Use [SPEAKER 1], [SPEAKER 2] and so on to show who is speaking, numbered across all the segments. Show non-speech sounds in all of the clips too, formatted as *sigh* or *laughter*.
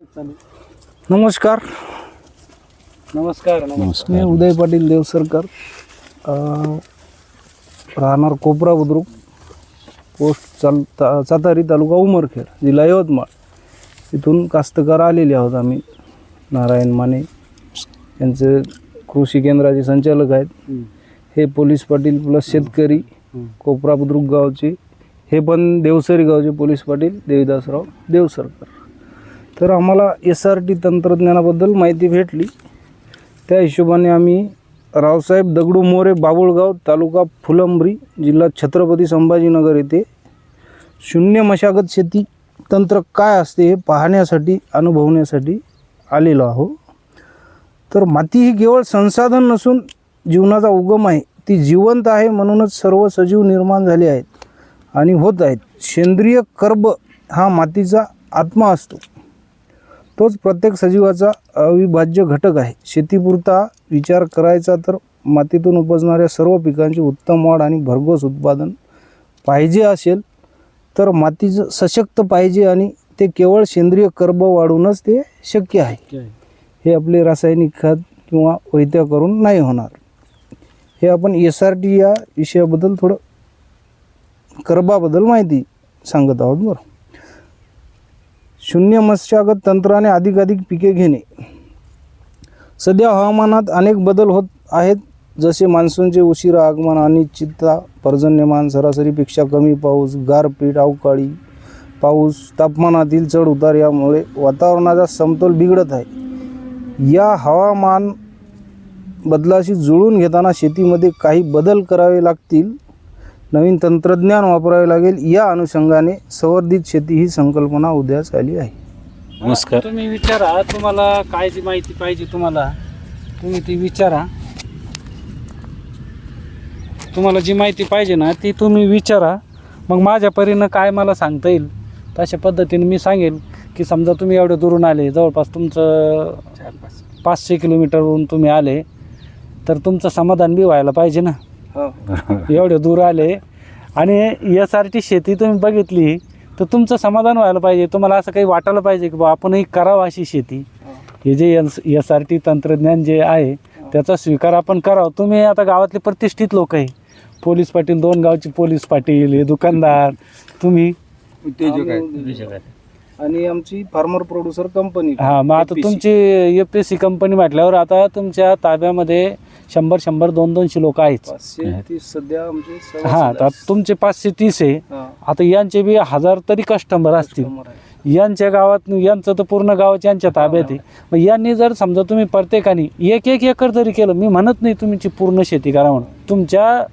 [SPEAKER 1] नमस्कार.
[SPEAKER 2] नमस्कार
[SPEAKER 1] मी उदय पाटील देवसरकर अं, राहणार कोपरा बुद्रुक पोस्ट चाल ता सातारी तालुका उमरखेड जिल्हा यवतमाळ. इथून कास्तकार आलेले आहोत आम्ही नारायण माने. यांचे कृषी केंद्राचे संचालक आहेत. हे पोलीस पाटील प्लस शेतकरी कोपरा बुद्रुक गावचे. हे पण देवसरी गावचे पोलीस पाटील देवीदासराव देवसरकर. तर आम्हाला एस आर टी तंत्रज्ञानाबद्दल माहिती भेटली. त्या हिशोबाने आम्ही रावसाहेब दगडू मोरे बाबुळगाव तालुका फुलंब्री जिल्हा छत्रपती संभाजीनगर येथे शून्य मशागत शेती तंत्र काय असते हे पाहण्यासाठी अनुभवण्यासाठी आलेलो आहो. तर माती ही केवळ संसाधन नसून जीवनाचा उगम आहे. ती जिवंत आहे म्हणूनच सर्व सजीव निर्माण झाले आहेत आणि होत आहेत. सेंद्रिय कर्ब हा मातीचा आत्मा असतो. तोच प्रत्येक सजीवाचा अविभाज्य घटक आहे. शेतीपुरता विचार करायचा तर मातीतून उपजणाऱ्या सर्व पिकांची उत्तम वाढ आणि भरघोस उत्पादन पाहिजे असेल तर मातीचं सशक्त पाहिजे आणि ते केवळ सेंद्रिय कर्ब वाढूनच ते शक्य आहे. हे आपले रासायनिक खत किंवा वैत्या करून नाही होणार. हे आपण एस आर टी या विषयाबद्दल थोडं कर्बाबद्दल माहिती सांगत आहोत बरं. शून्य मशागत तंत्राने अधिकाधिक पिके घेणे. सध्या हवामानात अनेक बदल होत आहेत. जसे मान्सूनचे उशीर आगमन अनिश्चितता पर्जन्यमान सरासरीपेक्षा कमी पाऊस गारपीट अवकाळी पाऊस तापमानातील चढ उतार यामुळे वातावरणाचा समतोल बिघडत आहे. या हवामान बदलाशी जुळून घेताना शेतीमध्ये काही बदल करावे लागतील. नवीन तंत्रज्ञान वापरावे लागेल. या अनुषंगाने संवर्धित शेती ही संकल्पना उदयास आली आहे.
[SPEAKER 3] नमस्कार.
[SPEAKER 2] तुम्ही विचारा तुम्हाला काय जी माहिती पाहिजे तुम्हाला. तुम्ही ती विचारा. तुम्हाला जी माहिती पाहिजे ना ती तुम्ही विचारा. मग माझ्या परीनं काय मला सांगता येईल तशा पद्धतीने मी सांगेल की समजा तुम्ही एवढे दुरून आले जवळपास तुमचं पाचशे किलोमीटरवरून तुम्ही आले तर तुमचं समाधान बी व्हायला पाहिजे ना. *laughs* एवढे दूर आले. आणि एस आर टी शेती तुम्ही बघितली तर तुमचं समाधान व्हायला पाहिजे. तुम्हाला असं काही वाटायला पाहिजे की बा आपणही करावं अशी शेती. हे. जे एस एस आर टी तंत्रज्ञान जे आहे त्याचा स्वीकार आपण करावं. तुम्ही आता गावातले प्रतिष्ठित लोक आहे. पोलीस पाटील दोन गावचे पोलीस पाटील हे दुकानदार तुम्ही?
[SPEAKER 1] आणि आमची फार्मर प्रोड्युसर कंपनी.
[SPEAKER 2] हां मग आता तुमची एफ पी सी कंपनी म्हटल्यावर आता तुमच्या ताब्यामध्ये शंभर शंभर दोन दोनशे लोक आहेत.
[SPEAKER 1] पाचशे तीस सध्या आमचे
[SPEAKER 2] हां आता तुमचे पाचशे तीस आहे.
[SPEAKER 1] हा,
[SPEAKER 2] आता यांचे बी हजार तरी कस्टमर असतील.
[SPEAKER 1] Customer आहे.
[SPEAKER 2] यांच्या गावात यांचं तर पूर्ण गावाच्या यांच्या ताब्यात आहे. मग यांनी जर समजा तुम्ही प्रत्येकाने एक एक एकर जरी केलं मी म्हणत नाही तुमची पूर्ण शेती करा म्हणून. तुमच्या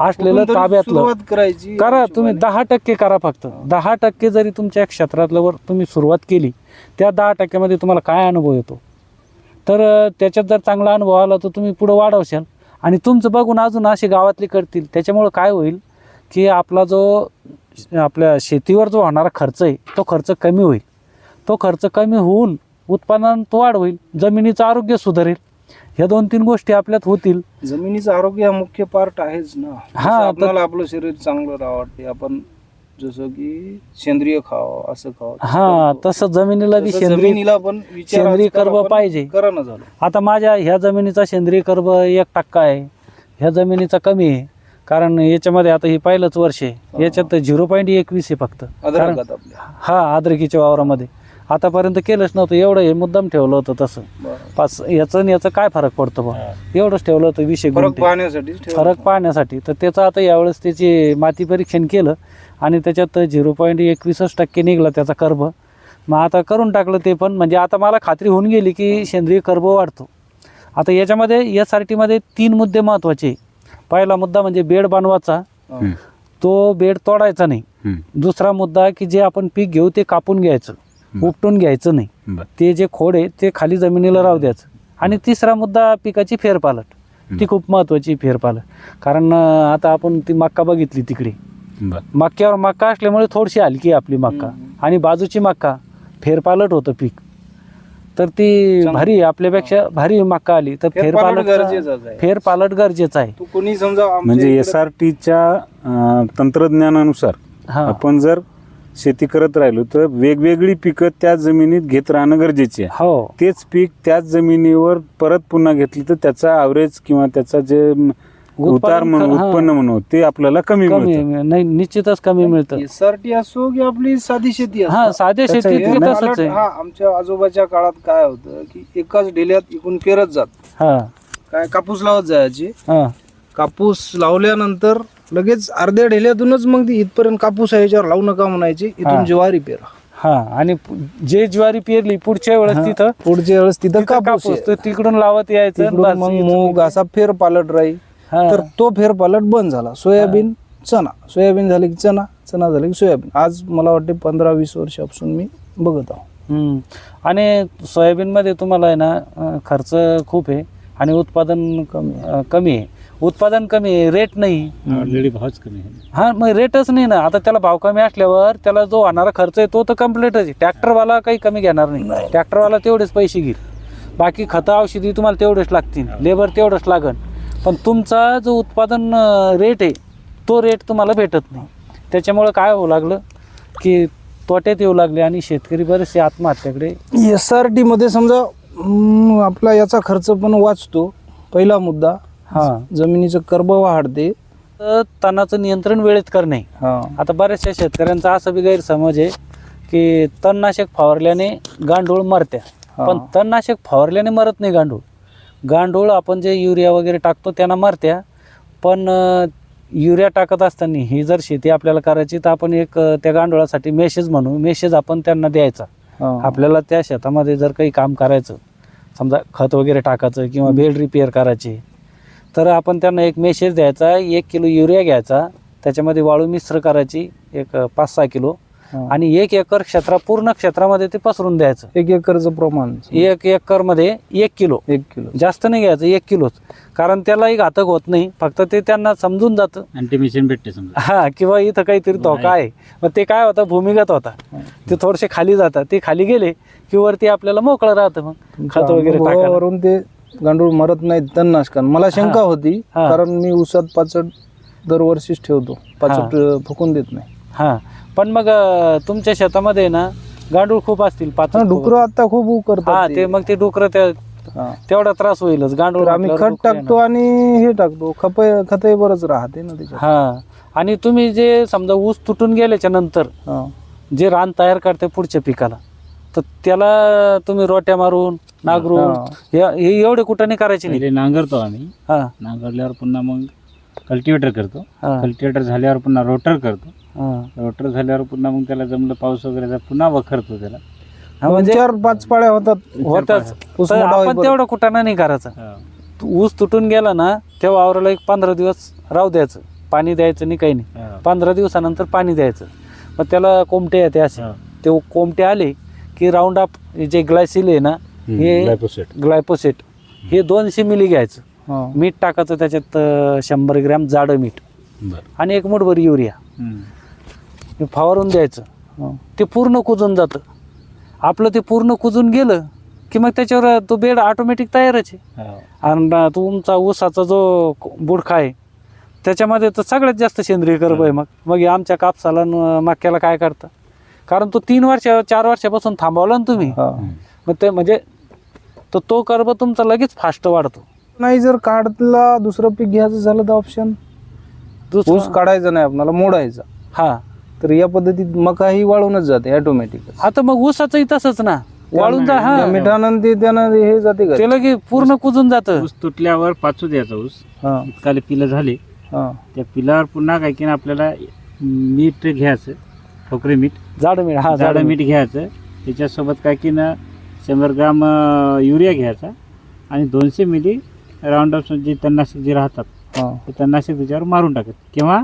[SPEAKER 2] असलेलं
[SPEAKER 1] कुठून तरी
[SPEAKER 2] ताब्यातलं.
[SPEAKER 1] सुरुवात करायची
[SPEAKER 2] करा तुम्ही दहा टक्के करा फक्त. दहा टक्के जरी तुमच्या क्षेत्रातलं वर तुम्ही सुरुवात केली त्या दहा टक्क्यामध्ये तुम्हाला काय अनुभव येतो? तर अं, त्याच्यात जर चांगला अनुभव आला तर तुम्ही पुढं वाढवशाल. आणि तुमचं बघून अजून असे गावातले करतील. त्याच्यामुळं काय होईल की आपला जो आपल्या शेतीवर जो होणारा खर्च आहे तो खर्च कमी होईल. तो खर्च कमी होऊन उत्पादन तो वाढ होईल जमिनीचं आरोग्य सुधारेल. ह्या दोन तीन गोष्टी आपल्यात होतील.
[SPEAKER 1] जमिनीचं आरोग्य हा मुख्य पार्ट आहेच ना.
[SPEAKER 2] हा,
[SPEAKER 1] जसं
[SPEAKER 2] तर-
[SPEAKER 1] आपल्याला आपलं शरीर चांगलं राहते आपण जसं की सेंद्रिय खावं असं खावं
[SPEAKER 2] हा. तसं जमिनीला बी
[SPEAKER 1] तसं
[SPEAKER 2] सेंद्रिय
[SPEAKER 1] जमिनीला पण विचार
[SPEAKER 2] सेंद्रिय
[SPEAKER 1] आजकाल
[SPEAKER 2] कर्ब
[SPEAKER 1] आपण
[SPEAKER 2] पाहिजे.
[SPEAKER 1] झालं.
[SPEAKER 2] आता माझ्या ह्या जमिनीचा सेंद्रिय कर्ब एक टक्का आहे. ह्या जमिनीचा कमी आहे. कारण याच्यामध्ये आता हे पहिलंच वर्ष आहे. याच्यात झिरो पॉईंट एकवीस आहे फक्त. कारण
[SPEAKER 1] अद्रकात आपल्या.
[SPEAKER 2] हा आद्रकीच्या वावरामध्ये. आतापर्यंत केलंच नव्हतं. एवढं हे मुद्दाम ठेवलं होतं तसं. पाच याचं आणि याचं काय फरक पडतो बा? एवढंच ठेवलं होतं विषय
[SPEAKER 1] फरक पाहण्यासाठी
[SPEAKER 2] फरक पाहण्यासाठी. तर त्याचं आता यावेळेस त्याची माती परीक्षण केलं आणि त्याच्यात झिरो पॉईंट एकवीसच टक्के निघला त्याचा कर्ब. मग आता करून टाकलं ते पण. म्हणजे आता मला खात्री होऊन गेली की सेंद्रिय कर्ब वाढतो. आता याच्यामध्ये एस आर टीमध्ये तीन मुद्दे महत्त्वाचे. पहिला मुद्दा म्हणजे बेड बनवायचा तो बेड तोडायचा नाही. दुसरा मुद्दा की जे आपण पीक घेऊ ते कापून घ्यायचं. उपटून घ्यायचं नाही. ते जे खोड आहे ते खाली जमिनीला राहू द्यायचं. आणि तिसरा मुद्दा पिकाची फेरपालट. ती खूप महत्त्वाची फेरपालट. कारण आता आपण ती मक्का बघितली तिकडे. मक्क्यावर मक्का असल्यामुळे थोडीशी हलकी आपली मक्का. आणि बाजूची मक्का फेरपालट होतं पीक. तर ती. भारी आपल्यापेक्षा भारी मक्का आली. तर
[SPEAKER 1] फेरपालट
[SPEAKER 2] फेरपालट
[SPEAKER 1] गरजेचंच आहे.
[SPEAKER 2] फेरपालट गरजेचं आहे.
[SPEAKER 1] तू कोणी समजा
[SPEAKER 3] म्हणजे एस आर टीच्या तंत्रज्ञानानुसार
[SPEAKER 2] हा.
[SPEAKER 3] आपण जर शेती करत राहिलो तर वेगवेगळी पिकं त्या जमिनीत घेत राहणं गरजेचे आहे.
[SPEAKER 2] हो.
[SPEAKER 3] तेच पीक त्याच जमिनीवर परत पुन्हा घेतलं तर त्याचा ॲव्हरेज किंवा त्याचा जे उतार म्हणून
[SPEAKER 2] हा.
[SPEAKER 3] उत्पन्न म्हणून ते आपल्याला कमी
[SPEAKER 2] कमी
[SPEAKER 3] मिळतं.
[SPEAKER 2] नाही निश्चितच कमी मिळतं.
[SPEAKER 1] एस आर टी असो की आपली साधी शेती असो.
[SPEAKER 2] हा साध्या
[SPEAKER 1] त्याचं
[SPEAKER 2] शेतीत
[SPEAKER 1] हे
[SPEAKER 2] बी
[SPEAKER 1] नाही.
[SPEAKER 2] तसंच आहे.
[SPEAKER 1] हा आमच्या आजोबाच्या काळात काय होतं की एकाच ढेल्यात इकून पेरत जात.
[SPEAKER 2] हा.
[SPEAKER 1] काय कापूस लावत जायचे.
[SPEAKER 2] हा.
[SPEAKER 1] कापूस लावल्यानंतर लगेच अर्ध्या ढेल्यातूनच मग ती इथपर्यंत कापूस आहे याच्यावर लावू नका म्हणायचे. इथून ज्वारी पेरा
[SPEAKER 2] हा आणि पु- जे ज्वारी पेरली पुढच्या वेळेस. तिथं
[SPEAKER 1] पुढच्या वेळेस तिथं
[SPEAKER 2] तिथं
[SPEAKER 1] कापूस
[SPEAKER 2] कापूस
[SPEAKER 1] आहे.
[SPEAKER 2] तर तिकडून लावत यायचं
[SPEAKER 1] तिकडून
[SPEAKER 2] बस
[SPEAKER 1] मग
[SPEAKER 2] इथून-
[SPEAKER 1] मूग असा फेर पालट राहील
[SPEAKER 2] हा.
[SPEAKER 1] तर तो फेर पालट बंद झाला सोयाबीन चना सोयाबीन झाले की चना चना झाले की सोयाबीन आज मला वाटते पंधरा वीस वर्षापासून मी बघत आहो
[SPEAKER 2] हम्म. आणि सोयाबीनमध्ये तुम्हाला आहे ना अं, खर्च खूप आहे आणि उत्पादन कमी कमी आहे उत्पादन कमी आहे रेट नाही.
[SPEAKER 3] ऑलरेडी भावच कमी आहे.
[SPEAKER 2] हा मग रेटच नाही ना. आता त्याला भाव कमी असल्यावर त्याला जो होणारा खर्च आहे तो तर कम्प्लीटच आहे. ट्रॅक्टरवाला काही कमी घेणार नाही. ट्रॅक्टरवाला तेवढेच पैसे घेईल. बाकी खतं औषधी तुम्हाला तेवढेच लागतील. लेबर तेवढंच लागन. पण तुमचा जो उत्पादन रेट आहे तो रेट तुम्हाला भेटत नाही. त्याच्यामुळं काय होऊ लागलं की तोट्यात येऊ लागले आणि शेतकरी बरेचसे आत्महत्याकडे
[SPEAKER 1] एस आर टी मध्ये समजा आपला याचा खर्च पण वाचतो. पहिला मुद्दा.
[SPEAKER 2] हा.
[SPEAKER 1] जमिनीचं कर्ब वाढते
[SPEAKER 2] तर तणाचं नियंत्रण वेळेत करणे.
[SPEAKER 1] हा.
[SPEAKER 2] आता बऱ्याचशा शेतकऱ्यांचा असा बी गैरसमज आहे की तणनाशक फवारल्याने गांडूळ मरत्या. पण तणनाशक फवारल्याने मरत नाही गांडूळ. गांडूळ आपण जे युरिया वगैरे टाकतो त्यांना मरत्या पण युरिया टाकत असताना ही जर शेती आपल्याला करायची तर आपण एक त्या गांडुळासाठी मेसेज म्हणू. मेसेज आपण त्यांना द्यायचा. आपल्याला त्या शेतामध्ये जर काही काम करायचं समजा खत वगैरे टाकायचं किंवा बेड रिपेअर करायची तर आपण त्यांना एक मेसेज द्यायचा एक किलो युरिया घ्यायचा त्याच्यामध्ये वाळू मिश्र करायची एक पाच सहा किलो. आणि एक एकर क्षेत्रा पूर्ण क्षेत्रामध्ये ते पसरून द्यायचं.
[SPEAKER 1] एक एकरचं प्रमाण.
[SPEAKER 2] एक एकरमध्ये एक किलो.
[SPEAKER 1] एक किलो.
[SPEAKER 2] जास्त नाही घ्यायचं एक किलोच. कारण त्यालाही घातक होत नाही. फक्त ते त्यांना समजून जातं.
[SPEAKER 3] अँटीमिशन भेटते समजा.
[SPEAKER 2] हा किंवा इथं काहीतरी धोका आहे. मग ते काय होतं? भूमिगत होता. ते थोडेसे खाली जातात. ते खाली गेले की वरती आपल्याला मोकळं राहतं मग. खत वगैरे
[SPEAKER 1] वरून ते गांडूळ मरत नाहीत तणनाशकान मला शंका होती
[SPEAKER 2] हा.
[SPEAKER 1] कारण मी उसात पाचट दरवर्षीच ठेवतो पाचट अं, फुकून देत नाही.
[SPEAKER 2] हा. पण मग अ, तुमच्या शेतामध्ये ना गांडूळ खूप असतील पाच
[SPEAKER 1] डुकरं आता खूप ऊ
[SPEAKER 2] हा
[SPEAKER 1] करतात
[SPEAKER 2] ते मग ते डुकर
[SPEAKER 1] हा.
[SPEAKER 2] तेवढा त्रास होईलच गांडूळ
[SPEAKER 1] तर आम्ही
[SPEAKER 2] म्हटल्यावर
[SPEAKER 1] खत
[SPEAKER 2] डुकरं
[SPEAKER 1] टाकतो आणि हे टाकतो खप खतही बरंच राहते ना त्याच्यात.
[SPEAKER 2] हा. आणि तुम्ही जे समजा ऊस तुटून गेल्याच्यानंतर
[SPEAKER 1] हा.
[SPEAKER 2] जे रान तयार करते पुढच्या पिकाला तर त्याला तुम्ही रोट्या मारून नांगरून
[SPEAKER 1] हा.
[SPEAKER 2] हे एवढे कुठं करायचे नाही.
[SPEAKER 3] पहिले नांगरतो आम्ही.
[SPEAKER 2] हा.
[SPEAKER 3] नांगरल्यावर पुन्हा मग कल्टिवेटर करतो.
[SPEAKER 2] हा,
[SPEAKER 3] कल्टिवेटर झाल्यावर पुन्हा रोटर करतो.
[SPEAKER 2] हा.
[SPEAKER 3] रोटर झाल्यावर पुन्हा मग त्याला जमलं पाऊस वगैरे पुन्हा वखरतो त्याला.
[SPEAKER 2] हा, म्हणजे
[SPEAKER 1] चार पाच पाळ्या होतात.
[SPEAKER 2] होतच
[SPEAKER 1] ऊस
[SPEAKER 2] तर
[SPEAKER 1] मोठा
[SPEAKER 2] आपण
[SPEAKER 1] होईपर्यंत.
[SPEAKER 2] तेवढं कुठाना नाही करायचं. ऊस तुटून गेला ना तेव्हा आवराला एक पंधरा दिवस राहू द्यायचं. पाणी द्यायचं नाही काही नाही. पंधरा दिवसानंतर पाणी द्यायचं. मग त्याला कोमटे येते असे. ते कोमटे आले की राऊंड अप जे ग्लायसिल आहे ना हे
[SPEAKER 3] Glyphosate.
[SPEAKER 2] ग्लायपोसेट हे दोनशे मिली घ्यायचं
[SPEAKER 1] हा.
[SPEAKER 2] मीठ टाकायचं त्याच्यात अं, शंभर ग्रॅम जाडं मीठ
[SPEAKER 3] बरं.
[SPEAKER 2] आणि एक मुठभर युरिया
[SPEAKER 3] हम्म.
[SPEAKER 2] हे फवारून द्यायचं
[SPEAKER 1] हा.
[SPEAKER 2] ते पूर्ण कुजून जातं आपलं ते पूर्ण कुजून गेलं की मग त्याच्यावर तो बेड ऑटोमॅटिक तयारच आहे
[SPEAKER 3] हा.
[SPEAKER 2] आणि तुमचा ऊसाचा जो बुडखा आहे त्याच्यामध्ये तर सगळ्यात जास्त सेंद्रिय कर्ब आहे मग मग हे आमच्या कापसाला न मक्याला काय करता कारण तो तीन वर्ष चार वर्षापासून थांबवला ना तुम्ही
[SPEAKER 1] हा.
[SPEAKER 2] मग ते म्हणजे तर तो कर्ब तुमचा लगेच फास्ट वाढतो.
[SPEAKER 1] नाही जर काढला दुसरं पीक घ्यायचं झालं तर ऑप्शन ऊस
[SPEAKER 2] दुसरं
[SPEAKER 1] काढायचा नाही आपल्याला मोडायचा.
[SPEAKER 2] हा.
[SPEAKER 1] तर या पद्धतीत मकाही वाळूनच जाते ऑटोमॅटिक
[SPEAKER 2] आता मग ऊसाचंही तसंच ना. वाळून जा हा.
[SPEAKER 1] मिठानं ते त्यानं हे जाते का?
[SPEAKER 2] ते लगे पूर्ण कुजून जातं.
[SPEAKER 3] ऊस तुटल्यावर पाचू द्यायचा ऊस.
[SPEAKER 1] हा.
[SPEAKER 3] इतकाले पिलं झाले.
[SPEAKER 1] हा.
[SPEAKER 3] त्या पिलावर पुन्हा काय की ना आपल्याला मीठ घ्यायचं ठोकरे मीठ.
[SPEAKER 2] जाड मीठ हा
[SPEAKER 3] जाडं
[SPEAKER 2] जाड
[SPEAKER 3] मीठ घ्यायचं. त्याच्यासोबत काय की ना शंभर ग्राम युरिया घ्यायचा आणि दोनशे मिली राऊंड ऑफ जे तणनाशक जे राहतात
[SPEAKER 1] हा.
[SPEAKER 3] ते तणनाशक त्याच्यावर मारून टाकत किंवा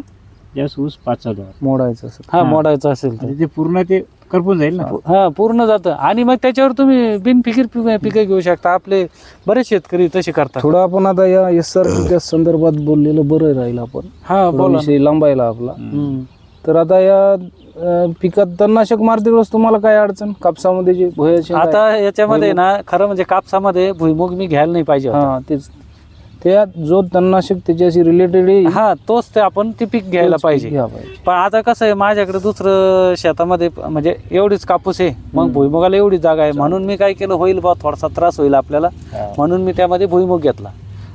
[SPEAKER 3] ज्यावेळेस ऊस पाचवल्यावर
[SPEAKER 1] मोडायचं असं
[SPEAKER 2] हा.
[SPEAKER 3] हा.
[SPEAKER 2] मोडायचं असेल तर
[SPEAKER 3] आणि ते पूर्ण ते करपून जाईल ना?
[SPEAKER 2] हा पूर्ण जातं. आणि मग त्याच्यावर तुम्ही बिनफिकीर पि- पिकं घेऊ शकता. आपले बरेच शेतकरी तसे करतात.
[SPEAKER 1] थोडं आपण आता या एस आर टीच्या संदर्भात बोललेलं बरं राहील आपण.
[SPEAKER 2] हा
[SPEAKER 1] थोडा
[SPEAKER 2] बोला ना.
[SPEAKER 1] विषय लांबायला आपला.
[SPEAKER 2] हम्म.
[SPEAKER 1] तर आता या अं, पिकात तणनाशक मारते वेळेस तुम्हाला काय अडचण? कापसामध्ये जे भुयाचे
[SPEAKER 2] आता याच्यामध्ये ना खरं म्हणजे कापसामध्ये भुईमुग मी घ्यायला नाही पाहिजे होता.
[SPEAKER 1] हा तेच. त्यात जो तणनाशक त्याच्याशी रिलेटेड आहे
[SPEAKER 2] हा तोच ते आपण ते पीक घ्यायला
[SPEAKER 1] तोच पीक
[SPEAKER 2] पाहिजे.
[SPEAKER 1] घ्या पाहिजे.
[SPEAKER 2] पण आता कसं आहे माझ्याकडे दुसरं शेतामध्ये प- म्हणजे एवढीच कापूस आहे मग भुईमुगाला एवढी जागा आहे. म्हणून मी काय केलं होईल बा थोडासा त्रास होईल आपल्याला. म्हणून मी त्यामध्ये भुईमुग घेतला.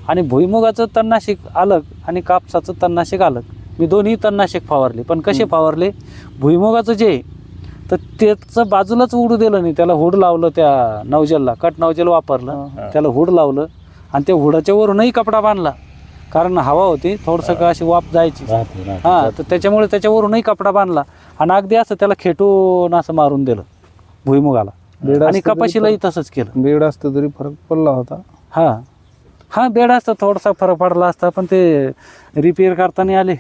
[SPEAKER 2] आणि भुईमुगाचं तणनाशक अलग आणि कापसाचं तणनाशक अलग मी दोन्ही तणनाशक फवारले. पण कसे फवारले? भुईमुगाचं जे तर त्याचं बाजूलाच उडू दिलं नाही. त्याला हुड लावलं त्या नवजेलला कट नवजेल वापरलं. त्याला हुड लावलं आणि त्या हुडाच्या वरूनही कपडा बांधला. कारण हवा होती थोडंसं का अशी वाफ जायची. हा तर त्याच्यामुळे त्याच्यावरूनही कपडा बांधला. आणि अगदी असं त्याला खेटून असं मारून दिलं भुईमुगाला. आणि कपाशीलाही तसंच केलं.
[SPEAKER 1] बेड असतं तरी फरक पडला होता.
[SPEAKER 2] हा. हा बेड असतं थोडासा फरक पडला असता पण ते रिपेअर करताना आले.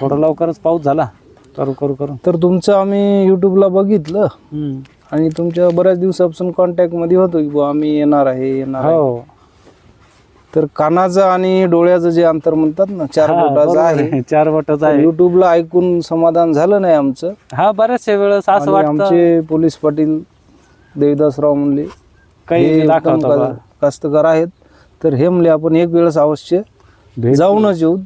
[SPEAKER 2] थोडं लवकरच पाऊस झाला करू करू करू.
[SPEAKER 1] तर तुमचं आम्ही यूट्यूबला बघितलं.
[SPEAKER 2] हम्म.
[SPEAKER 1] आणि तुमच्या बऱ्याच दिवसापासून कॉन्टॅक्टमध्ये होतो की बुवा आम्ही येणार आहे येणार आहे.
[SPEAKER 2] हो.
[SPEAKER 1] तर कानाचं आणि डोळ्याचं जे अंतर म्हणतात ना चार
[SPEAKER 2] हा,
[SPEAKER 1] बोटाचं
[SPEAKER 2] बरोबर
[SPEAKER 1] आहे.
[SPEAKER 2] आहे. चार बोटाचं आहे.
[SPEAKER 1] युट्यूबला ऐकून समाधान झालं नाही आमचं.
[SPEAKER 2] हा बऱ्याचशा वेळेस असं
[SPEAKER 1] आणि
[SPEAKER 2] वाटतं.
[SPEAKER 1] आमचे पोलीस पाटील देविदासराव म्हणले
[SPEAKER 2] काही
[SPEAKER 1] हे
[SPEAKER 2] दाखवता
[SPEAKER 1] उत्तम
[SPEAKER 2] बा.
[SPEAKER 1] का- कास्तकार आहेत. तर हे म्हणले आपण एक वेळेस अवश्य
[SPEAKER 2] भेट
[SPEAKER 1] जाऊनच येऊ.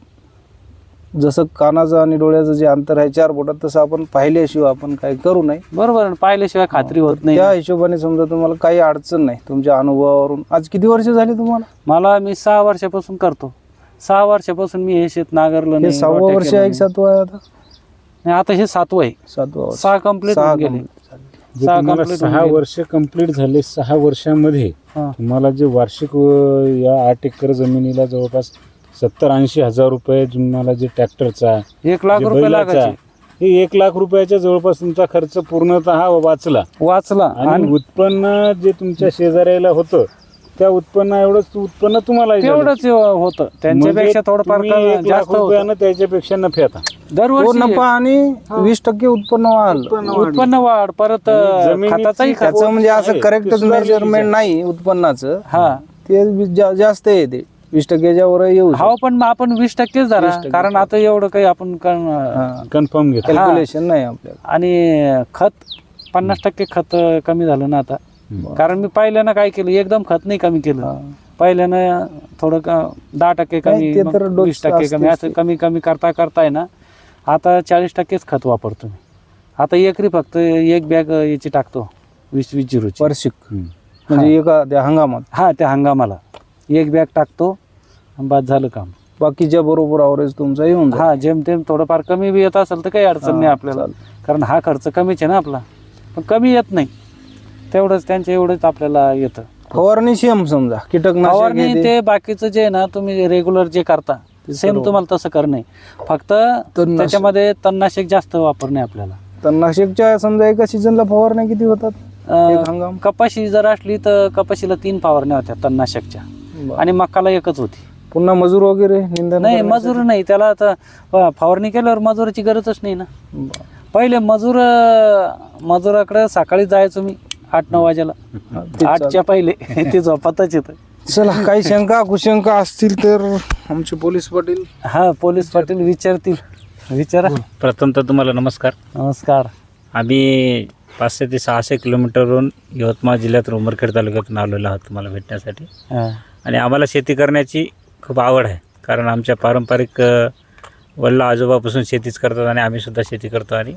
[SPEAKER 1] जसं कानाचं आणि डोळ्याचं जे अंतर आहे चार बोटात तसं आपण पाहिल्याशिवाय आपण काही करू नये
[SPEAKER 2] बरोबर आहे. पाहिल्याशिवाय खात्री होत नाही
[SPEAKER 1] त्या हिशोबाने समजा तुम्हाला काही अडचण नाही तुमच्या अनुभवावरून आज किती वर्ष झाली तुम्हाला
[SPEAKER 2] मला मी सहा वर्षापासून करतो सहा वर्षापासून मी हे शेत नांगरलं
[SPEAKER 1] हे
[SPEAKER 2] नाही
[SPEAKER 1] सहावं
[SPEAKER 2] रोट्या
[SPEAKER 1] वर्ष आहे की
[SPEAKER 2] नाही.
[SPEAKER 1] सातवं आहे आता
[SPEAKER 2] नाही, आता हे सातवं आहे
[SPEAKER 1] सातवं वर्ष.
[SPEAKER 2] सहा कंप्लीट
[SPEAKER 1] सहा
[SPEAKER 2] होऊन गेले
[SPEAKER 1] complete झाले.
[SPEAKER 3] जे
[SPEAKER 2] सहा
[SPEAKER 3] तुम्हाला
[SPEAKER 2] complete
[SPEAKER 3] सहा
[SPEAKER 2] होऊन गेले.
[SPEAKER 3] वर्ष कंप्लीट झाले सहा वर्षामध्ये
[SPEAKER 2] हा.
[SPEAKER 3] तुम्हाला जे वार्षिक अ, या आठ एकर जमिनीला जवळपास सत्तर ऐंशी हजार रुपये तुम्हाला जे ट्रॅक्टरचा
[SPEAKER 2] एक लाख
[SPEAKER 3] जे
[SPEAKER 2] रुपये
[SPEAKER 3] बैलाचा,
[SPEAKER 2] लागायचे
[SPEAKER 3] हे एक लाख रुपयाच्या जवळपास तुमचा खर्च पूर्णतः वाचला.
[SPEAKER 2] वाचला.
[SPEAKER 3] आणि
[SPEAKER 2] आणि
[SPEAKER 3] उत्पन्न जे तुमच्या शेजाऱ्याला होतं त्या उत्पन्न एवढंच उत्पन्न तुम्हाला
[SPEAKER 2] तेवढंच होतं. त्यांच्यापेक्षा थोडंफार
[SPEAKER 3] म्हणजे एक लाख
[SPEAKER 2] जास्त होतं.
[SPEAKER 3] रुपयानं त्याच्यापेक्षा नफ्यात
[SPEAKER 1] तो
[SPEAKER 2] दरवर्षी
[SPEAKER 1] नफा आणि वीस टक्के उत्पन्न वाढलं.
[SPEAKER 2] उत्पन्न वाढ परत
[SPEAKER 3] आणि जमिनीची
[SPEAKER 2] खताचाही खर्च
[SPEAKER 1] त्याचं म्हणजे असं
[SPEAKER 3] आहे.
[SPEAKER 1] Correct measurement. नाही उत्पन्नाचं.
[SPEAKER 2] हा.
[SPEAKER 1] ते जा- जास्त येते वीस टक्क्याच्या वर येऊ
[SPEAKER 2] हा पण मग आपण वीस टक्केच धरा.
[SPEAKER 1] 20%
[SPEAKER 2] कारण आता एवढं काही आपण
[SPEAKER 3] कन्फर्म घेतो.
[SPEAKER 1] कॅल्क्युलेशन नाही आपल्याला.
[SPEAKER 2] आणि खत पन्नास टक्के खत कमी झालं ना आता. कारण मी पहिल्यानं काय केलं एकदम खत नाही कमी केलं.
[SPEAKER 1] हा.
[SPEAKER 2] पहिल्यानं थोडं क- दहा टक्के कमी मग
[SPEAKER 1] तर डोस
[SPEAKER 2] वीस टक्के कमी
[SPEAKER 1] असतेच
[SPEAKER 2] असं कमी कमी करता करता आहे ना आता चाळीस टक्केच खत वापरतो मी. आता एकरी फक्त एक बॅग याची टाकतो वीस वीस झिरोची.
[SPEAKER 1] वार्षिक. म्हणजे एका त्या हंगामात.
[SPEAKER 2] हा त्या हंगामाला. एक बॅग टाकतो आणि बाद झालं काम
[SPEAKER 1] बाकीच्या बरोबर अवरेज तुमचा येऊन.
[SPEAKER 2] हा जेमतेम थोडंफार कमी बी येत असेल तर काही अडचण नाही आपल्याला. कारण हा खर्च कमीच आहे ना आपला पण कमी येत नाही तेवढंच त्यांच्या एवढंच आपल्याला येतं
[SPEAKER 1] फवारणी सेम समजा कीटकनाशक
[SPEAKER 2] फवारणी
[SPEAKER 1] ते.
[SPEAKER 2] बाकीचं जे आहे ना तुम्ही रेग्युलर जे करता सेम. तुम्हाला तसं करणे फक्त. त्याच्यामध्ये तणनाशक जास्त वापरणे आपल्याला
[SPEAKER 1] तणनाशकच्या समजा एका सीझनला फवारण्या किती होतात हंगाम
[SPEAKER 2] कपाशी जर असली तर कपाशीला तीन फवारण्या होत्या तणनाशकच्या. आणि मक्काला एकच होती.
[SPEAKER 1] पुन्हा मजूर वगैरे निंदन
[SPEAKER 2] नाही? मजूर नाही. त्याला आता फवारणी केल्यावर मजुराची गरजच नाही ना. पहिले मजूर मजुराकडे सकाळी जायचो मी आठ नऊ वाजेला.
[SPEAKER 1] हा, ते
[SPEAKER 2] आठच्या पहिले. *laughs* ते झोपातच येतं.
[SPEAKER 1] चला काही शंका कुशंका असतील तर आमचे पोलीस पाटील.
[SPEAKER 2] हा पोलीस पाटील विचारतील. विचारा.
[SPEAKER 3] प्रथम तर तुम्हाला नमस्कार.
[SPEAKER 2] नमस्कार.
[SPEAKER 3] आम्ही पाचशे ते सहाशे किलोमीटरवरून यवतमाळ जिल्ह्यात उमरखेड तालुक्यातून आलेलो आहोत तुम्हाला भेटण्यासाठी.
[SPEAKER 2] हा.
[SPEAKER 3] आणि आम्हाला शेती करण्याची खूप आवड आहे. कारण आमच्या पारंपरिक वल्ला आजोबापासून शेतीच करतात आणि आम्हीसुद्धा शेती करतो आणि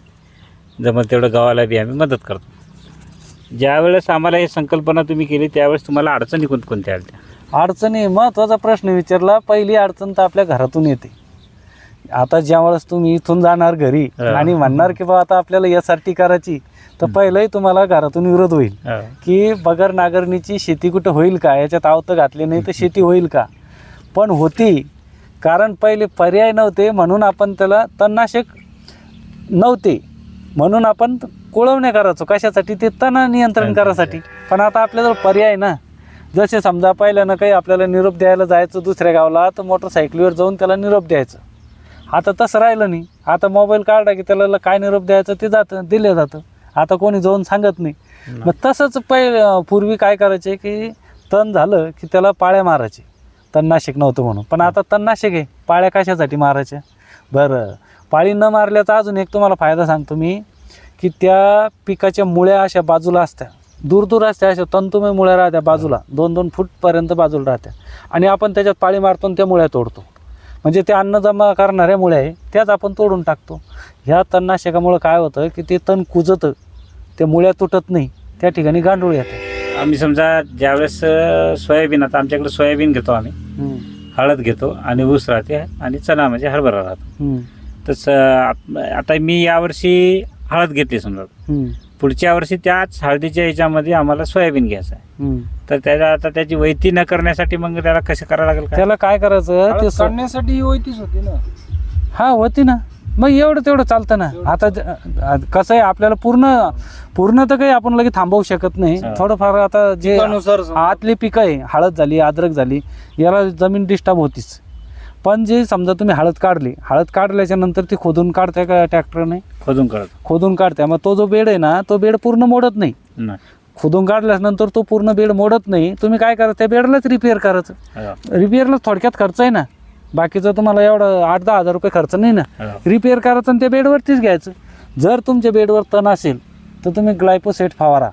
[SPEAKER 3] जमत तेवढं गावाला बी आम्ही मदत करतो. ज्यावेळेस आम्हाला ही संकल्पना तुम्ही केली त्यावेळेस तुम्हाला अडचणी कोणकोणत्या आल्या?
[SPEAKER 2] अडचणी महत्त्वाचा प्रश्न विचारला पहिली अडचण तर आपल्या घरातून येते. आता ज्यावेळेस तुम्ही इथून जाणार घरी. आणि म्हणणार की बा आता आपल्याला एस आर टी करायची तर पहिलंही तुम्हाला घरातून विरोध होईल. की बगर नागरणीची शेती कुठं होईल का? याच्यात आवतं घातली नाही तर शेती होईल का? पण होती. कारण पहिले पर्याय नव्हते म्हणून आपण त्याला तणनाशक नव्हते. म्हणून आपण कुळवणे करायचो. कशासाठी? ते तण नियंत्रण करायसाठी. पण आता आपल्याजवळ पर्याय ना. जसे समजा पहिल्यानं काही आपल्याला निरोप द्यायला जायचं दुसऱ्या गावाला तर मोटरसायकलीवर जाऊन त्याला निरोप द्यायचं. आता तसं राहिलं नाही. आता मोबाईल काढला की त्याला काय निरोप द्यायचं? ते जातं दिलं जातं. आता कोणी जाऊन सांगत नाही. मग तसंच पहिले पूर्वी काय करायचे की तण झालं की त्याला पाळ्या मारायचे. तणनाशक नव्हतं म्हणून. पण आता तणनाशक आहे. पाळ्या कशासाठी मारायच्या? बरं. पाळी न मारल्याचा अजून एक तुम्हाला फायदा सांगतो मी की त्या पिकाच्या मुळ्या अशा बाजूला असत्या. दूर दूर असते अशा तंतुमय मुळ्या राहत्या बाजूला. दोन दोन फूटपर्यंत बाजूला राहत्या. आणि आपण त्याच्यात पाळी मारतो आणि त्या मुळ्या तोडतो. म्हणजे ते अन्न जमा करणाऱ्या मुळ्या आहे त्याच आपण तोडून टाकतो. ह्या तणनाशकामुळं काय होतं की ते तण कुजतं त्या मुळ्या तुटत नाही त्या ठिकाणी गांडूळ येते.
[SPEAKER 3] आम्ही समजा ज्यावेळेस सोयाबीन आता आमच्याकडे सोयाबीन घेतो आम्ही हळद घेतो आणि ऊस राहते आणि चणा म्हणजे हरभरा राहतो. तसं आता मी यावर्षी हळद घेतली समजा. पुढच्या वर्षी त्याच हळदीच्या ह्याच्यामध्ये आम्हाला सोयाबीन घ्यायचं आहे. तर त्याला आता त्याची वैती न करण्यासाठी मग त्याला कसं करावं लागेल काय?
[SPEAKER 2] त्याला काय करायचं? ते स-
[SPEAKER 1] काढण्यासाठी ही वैतीच होती ना.
[SPEAKER 2] हा होती ना. मग एवढं तेवढं चालतं ना. आता ज- आ- कसं आहे आपल्याला पूर्ण पूर्ण तर काही आपण लगेच थांबवू शकत नाही.
[SPEAKER 3] हा.
[SPEAKER 2] थोडंफार आता जे
[SPEAKER 1] पिकानुसार समजा.
[SPEAKER 2] आतली पिकं आहे हळद झाली अद्रक झाली याला जमीन डिस्टर्ब होतीच. पण जे समजा तुम्ही हळद काढली हळद काढल्याच्या नंतर ती खोदून काढते का ट्रॅक्टरने?
[SPEAKER 3] खोदून करत
[SPEAKER 2] खोदून काढते मग तो जो बेड आहे ना तो बेड पूर्ण मोडत नाही.
[SPEAKER 3] नाही.
[SPEAKER 2] खोदून काढल्यानंतर तो पूर्ण बेड मोडत नाही. तुम्ही काय करा त्या बेडलाच रिपेअर करायचं.
[SPEAKER 3] हो,
[SPEAKER 2] रिपेअरला थोडक्यात खर्च आहे ना. बाकीचं तुम्हाला एवढं आठ दहा हजार रुपये खर्च नाही ना. रिपेअर करायचं आणि त्या बेडवरतीच घ्यायचं. जर तुमच्या बेडवर तण असेल तर तुम्ही ग्लायपोसेट फवारा.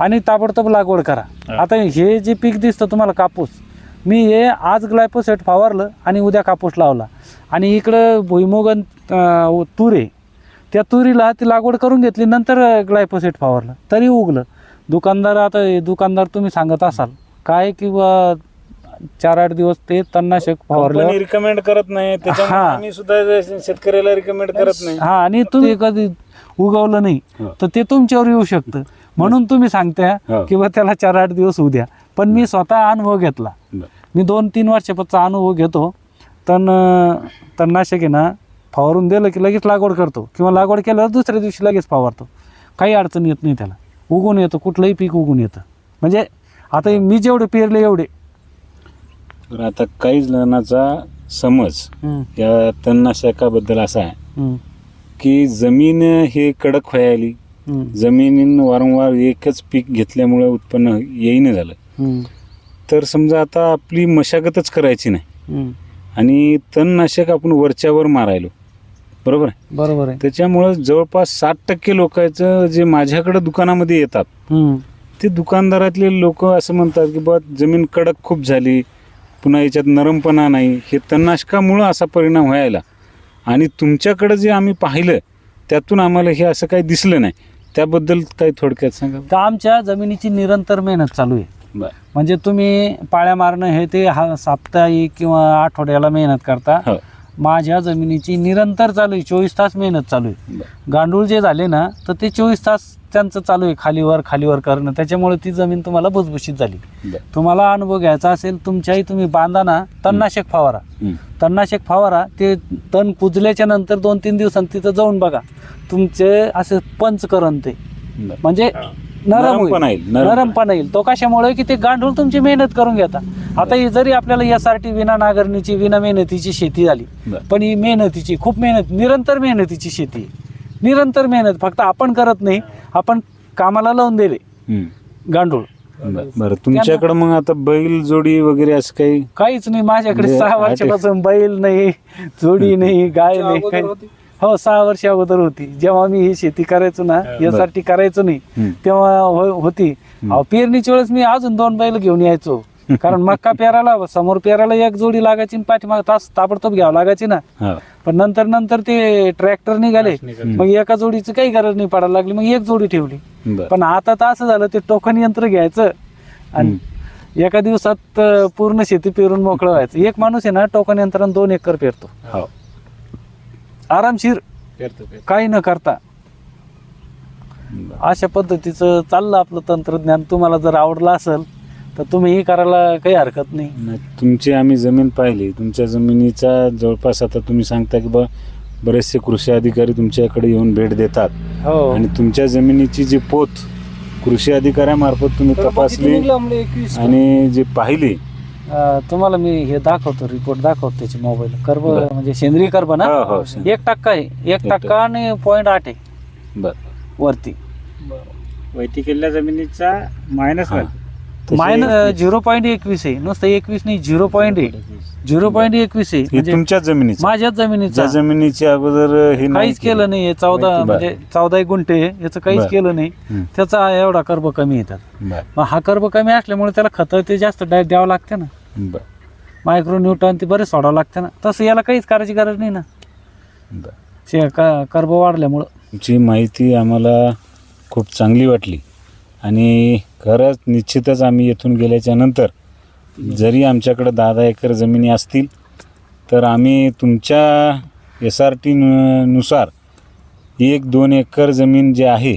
[SPEAKER 2] आणि ताबडतोब लागवड करा. आता हे जे पीक दिसतं तुम्हाला कापूस मी हे आज ग्लायपोसेट फवारलं आणि उद्या कापूस लावला. आणि इकडं भुईमुगन तूर त्या तुरीला ती लागवड करून घेतली नंतर ग्लायपोसेट फवारलं. तरी उगलं. दुकानदार आता दुकानदार तुम्ही सांगत असाल. काय किंवा चार आठ दिवस ते तणनाशक फवारलं
[SPEAKER 4] रिकमेंड करत नाही. त्याच्यामुळे
[SPEAKER 2] हा.
[SPEAKER 4] आम्ही सुद्धा शेतकऱ्याला रिकमेंड करत नाही.
[SPEAKER 2] हा आणि तुम्ही कधी उगवलं नाही. तर ते तुमच्यावर येऊ शकतं. म्हणून तुम्ही सांगता
[SPEAKER 4] हो.
[SPEAKER 2] किंवा त्याला चार आठ दिवस होऊ द्या. पण मी स्वतः अनुभव घेतला.
[SPEAKER 4] बरं.
[SPEAKER 2] मी दोन तीन वर्षापासून अनुभव घेतो. तण तणनाशक आहे ना फवारून दिलं की लगेच लागवड करतो. किंवा लागवड केल्यावर दुसऱ्या दिवशी लगेच फवारतो. काही अडचण येत नाही त्याला. उगून येतं कुठलंही पीक उगून येतं. म्हणजे आता मी जेवढे पेरले एवढे.
[SPEAKER 4] तर आता काही जणांचा समज
[SPEAKER 2] हम्म,
[SPEAKER 4] या तणनाशकाबद्दल असा आहे
[SPEAKER 2] हम्म,
[SPEAKER 4] की जमीन हे कडक व्हायली.
[SPEAKER 2] हम्म,
[SPEAKER 4] जमिनीन वारंवार एकच पीक घेतल्यामुळे उत्पन्न येईन झालं.
[SPEAKER 2] हम्म,
[SPEAKER 4] तर समजा आता आपली मशागतच करायची नाही.
[SPEAKER 2] हम्म.
[SPEAKER 4] आणि तणनाशक आपण वरच्यावर मारायलो. बरोबर आहे?
[SPEAKER 2] बरोबर आहे.
[SPEAKER 4] त्याच्यामुळं जवळपास साठ टक्के लोकांचं जे माझ्याकडं दुकानामध्ये येतात
[SPEAKER 2] हम्म,
[SPEAKER 4] ते दुकानदारातले लोक असं म्हणतात की बा जमीन कडक खूप झाली पुन्हा याच्यात नरमपणा नाही. हे तणनाशकामुळं असा परिणाम व्हायला. आणि तुमच्याकडं जे आम्ही पाहिलं त्यातून आम्हाला हे असं काही दिसलं नाही. त्याबद्दल काही थोडक्यात सांगा.
[SPEAKER 2] तर आमच्या जमिनीची निरंतर मेहनत चालू आहे. म्हणजे तुम्ही पाळ्या मारणं हे ते हा साप्ताहिक किंवा आठवड्याला मेहनत करता.
[SPEAKER 4] हो.
[SPEAKER 2] माझ्या जमिनीची निरंतर चालू आहे चोवीस तास मेहनत चालू आहे. गांडूळ जे झाले ना तर ते चोवीस तास त्यांचं चालू आहे खालीवर खालीवर करणं त्याच्यामुळे ती जमीन तुम्हाला भुसभुशीत झाली. तुम्हाला अनुभव घ्यायचा असेल तुमच्याही तुम्ही बांधा ना तणनाशक फवारा. तणनाशक फवारा ते तण कुजल्याच्या नंतर दोन तीन दिवसांत तिथं जाऊन बघा तुमचे असे पंच करण ते. म्हणजे नरम
[SPEAKER 4] नरमपणा
[SPEAKER 2] होईल.
[SPEAKER 4] येईल, नरमपणा.
[SPEAKER 2] नरमपणा येईल. तो कशामुळे की ते गांडूळ तुमची मेहनत करून घेता. आता ही जरी आपल्याला एस आर टी विना नांगरणीची विना मेहनतीची शेती झाली
[SPEAKER 4] बरं.
[SPEAKER 2] पण ही मेहनतीची खूप मेहनत निरंतर मेहनतीची शेती आहे. निरंतर मेहनत फक्त आपण करत नाही आपण कामाला लावून दिले. गांडूळ.
[SPEAKER 4] बरं बरं. तुमच्याकडं मग आता बैल जोडी वगैरे असं काही?
[SPEAKER 2] काहीच नाही. माझ्याकडे
[SPEAKER 4] म्हणजे
[SPEAKER 2] सहा वर्षापासून बैल नाही जोडी नाही गाय नाही काही? हो सहा वर्ष अगोदर होती. जेव्हा मी ही शेती करायचो ना यासाठी करायचो नाही. तेव्हा हो- होती. अहो, पेरणीच्या वेळेस मी अजून दोन बैल घेऊन यायचो. कारण *laughs* मक्का पेरायला समोर पेरायला एक जोडी लागायची आणि पाठीमाग तास ताबडतोब घ्यावं लागायची ना.
[SPEAKER 4] हा.
[SPEAKER 2] पण नंतर नंतर ते ट्रॅक्टर निघाले. मग एका जोडीची काही गरज नाही पडायला लागली मग एक जोडी ठेवली.
[SPEAKER 4] बरं.
[SPEAKER 2] पण आता तर असं झालं ते टोकन यंत्र घ्यायचं आणि एका दिवसात अं, पूर्ण शेती पेरून मोकळं व्हायचं. एक माणूस आहे ना टोकन यंत्रानं दोन एकर पेरतो.
[SPEAKER 4] हो.
[SPEAKER 2] आरामशीर काही न करता.
[SPEAKER 4] बरं.
[SPEAKER 2] अशा पद्धतीचं चाललं आपलं तंत्रज्ञान. तुम्हाला जर आवडलं असेल तर तुम्हीही करायला काही हरकत नाही.
[SPEAKER 4] नाही, तुमची आम्ही जमीन पाहिली. तुमच्या जमिनीचा जवळपास आता तुम्ही सांगता की बा बरेचसे कृषी अधिकारी तुमच्याकडे येऊन भेट देतात.
[SPEAKER 2] हो.
[SPEAKER 4] आणि तुमच्या जमिनीची जी पोत कृषी अधिकाऱ्यामार्फत तुम्ही तपासली
[SPEAKER 1] एकवीस
[SPEAKER 4] आणि जी पाहिली
[SPEAKER 2] अं, तुम्हाला मी हे दाखवतो रिपोर्ट दाखवतो त्याचे मोबाईल कर्ब
[SPEAKER 4] बरं.
[SPEAKER 2] म्हणजे सेंद्रिय कर्ब ना?
[SPEAKER 4] हो हो
[SPEAKER 2] एक टक्का आहे. एक टक्का आणि पॉईंट आठ आहे.
[SPEAKER 4] बर.
[SPEAKER 2] वरती.
[SPEAKER 3] वैती केलेल्या जमिनीचा मायनस
[SPEAKER 4] हा.
[SPEAKER 2] मायनस झिरो पॉईंट एकवीस आहे. नुसतं एकवीस नाही झिरो पॉईंट आहे झिरो पॉईंट एकवीस आहे.
[SPEAKER 4] हे
[SPEAKER 2] म्हणजे
[SPEAKER 4] तुमच्याच जमिनीचं.
[SPEAKER 2] माझ्याच जमिनीचा.
[SPEAKER 4] ज्या जमिनीच्या अगोदर हे नाही
[SPEAKER 2] काहीच केलं. नाही. चौदा
[SPEAKER 4] बरं.
[SPEAKER 2] म्हणजे चौदा एक गुंठे आहे, याचं काहीच
[SPEAKER 4] बरं.
[SPEAKER 2] केलं नाही.
[SPEAKER 4] हं.
[SPEAKER 2] त्याचा एवढा कर्ब कमी येतात.
[SPEAKER 4] बर.
[SPEAKER 2] मग हा कर्ब कमी असल्यामुळे त्याला खतं ते जास्त डाय द्यावं लागते ना.
[SPEAKER 4] बर.
[SPEAKER 2] मायक्रो न्यूटन ते बरेच सोडावं लागते ना. तसं याला काहीच करायची गरज नाही ना.
[SPEAKER 4] बर.
[SPEAKER 2] शे- का- कर्ब वाढल्यामुळं.
[SPEAKER 4] तुमची माहिती आम्हाला खूप चांगली वाटली. आणि खरंच निश्चितच आम्ही येथून गेल्याच्यानंतर जरी आमच्याकडे दहा दहा एकर जमिनी असतील तर आम्ही तुमच्या एस आर टी नुसार एक दोन एकर जमीन जे आहे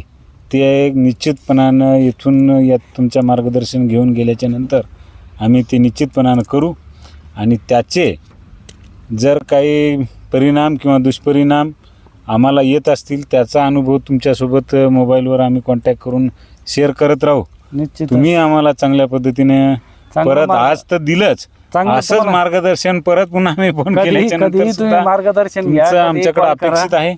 [SPEAKER 4] ते एक निश्चितपणानं इथून या तुमच्या मार्गदर्शन घेऊन गेल्याच्यानंतर आम्ही ते निश्चितपणानं करू. आणि त्याचे जर काही परिणाम किंवा दुष्परिणाम आम्हाला येत असतील त्याचा अनुभव तुमच्यासोबत मोबाईलवर आम्ही कॉन्टॅक्ट करून शेअर करत राहू.
[SPEAKER 2] निश्चित
[SPEAKER 4] तुम्ही आम्हाला चांगल्या पद्धतीने परत आज तर दिलंच. असंच मार्गदर्शन परत पुन्हा आम्ही फोन केल्याच्या
[SPEAKER 2] मार्गदर्शन
[SPEAKER 4] आमच्याकडे. अपेक्षित आहे.